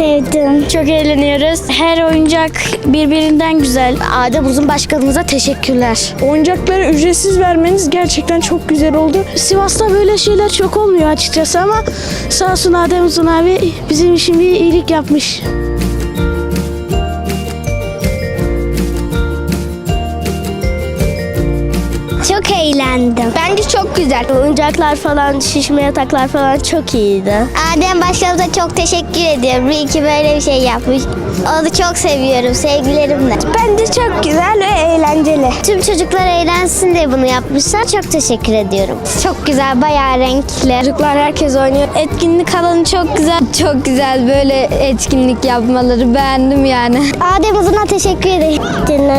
sevdim. Çok eğleniyoruz. Her oyuncak birbirinden güzel. Adem Uzun Başkanımıza teşekkürler. Oyuncakları ücretsiz vermeniz gerçekten çok güzel oldu. Sivas'ta böyle şeyler çok olmuyor açıkçası ama sağ olsun Adem Uzun abi bizim için bir iyilik yapmış. Eğlendim. Bence çok güzel. Oyuncaklar falan, şişme yataklar falan çok iyiydi. Adem Başkanımıza çok teşekkür ediyorum. İyi ki böyle bir şey yapmış. Onu çok seviyorum. Sevgilerimle. Bence çok güzel ve eğlenceli. Tüm çocuklar eğlensin diye bunu yapmışlar. Çok teşekkür ediyorum. Çok güzel, bayağı renkli. Çocuklar herkes oynuyor. Etkinlik alanı çok güzel. Çok güzel böyle etkinlik yapmaları beğendim yani. Adem Uzun'a teşekkür ederim.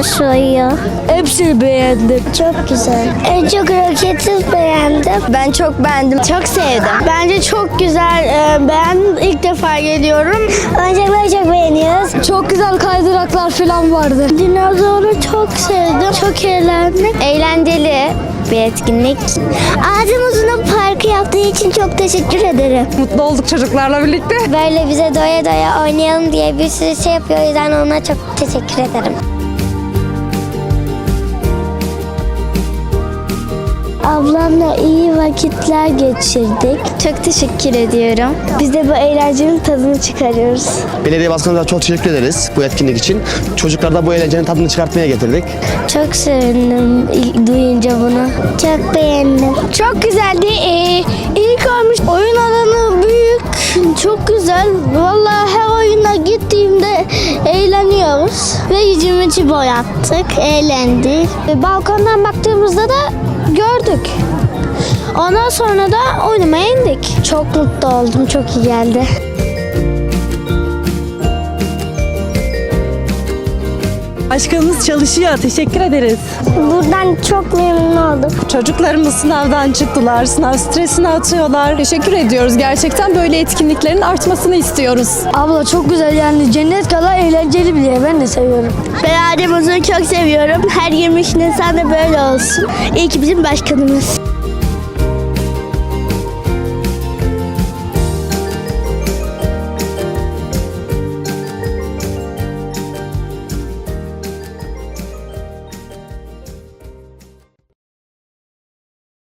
Soyuyor. Hepsini beğendim. Çok güzel. En çok roketi beğendim. Ben çok beğendim. Çok sevdim. Bence çok güzel. Ee, ben ilk defa geliyorum. Oyuncakları çok beğeniyoruz. Çok güzel kaydıraklar falan vardı. Dinozoru çok sevdim. Çok eğlendim. Eğlenceli bir etkinlik. Adem Uzun'a parkı yaptığı için çok teşekkür ederim. Mutlu olduk çocuklarla birlikte. Böyle bize doya doya oynayalım diye bir sürü şey yapıyor. O yüzden ona çok teşekkür ederim. Ablamla iyi vakitler geçirdik. Çok teşekkür ediyorum. Biz de bu eğlencenin tadını çıkarıyoruz. Belediye başkanımıza çok teşekkür ederiz bu etkinlik için. Çocuklar da bu eğlencenin tadını çıkartmaya getirdik. Çok sevindim duyunca bunu. Çok beğendim. Çok güzeldi. Ee, ilk olmuş. Eğleniyoruz. Ve yüzümüzü boyattık. Eğlendik. Ee, Balkondan baktığımızda da gördük. Ondan sonra da oynamaya indik. Çok mutlu oldum. Çok iyi geldi. Başkanımız çalışıyor. Teşekkür ederiz. Buradan çok memnun oldum. Çocuklarımız sınavdan çıktılar. Sınav stresini atıyorlar. Teşekkür ediyoruz. Gerçekten böyle etkinliklerin artmasını istiyoruz. Abla çok güzel yani cennet kadar eğlenceli bir yer. Ben de seviyorum. Ben Adem Uzun'u çok seviyorum. Her 23 Nisan'da böyle olsun. İyi ki bizim başkanımız.